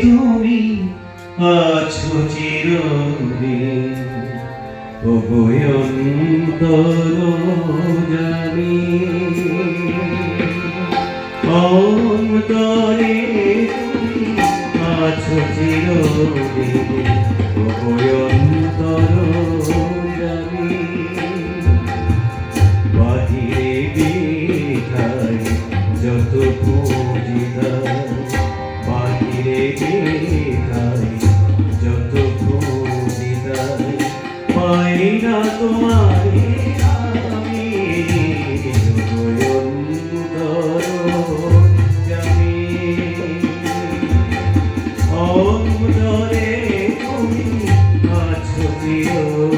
তুমি আছো চিরদিন অবয়ন্তর পাই না তোমার অন্তরে তুমি আছো প্রিয়।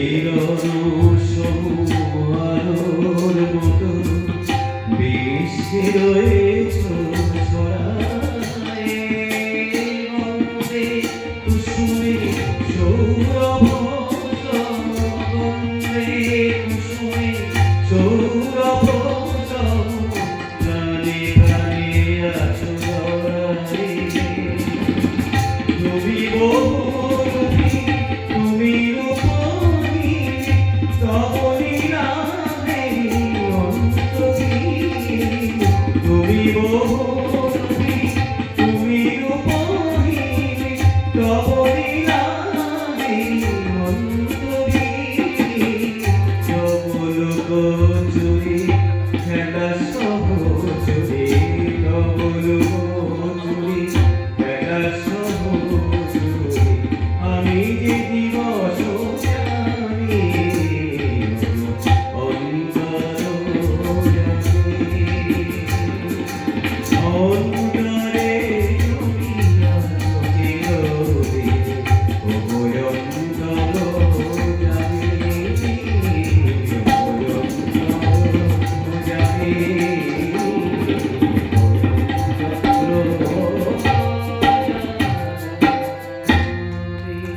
চিরদূষ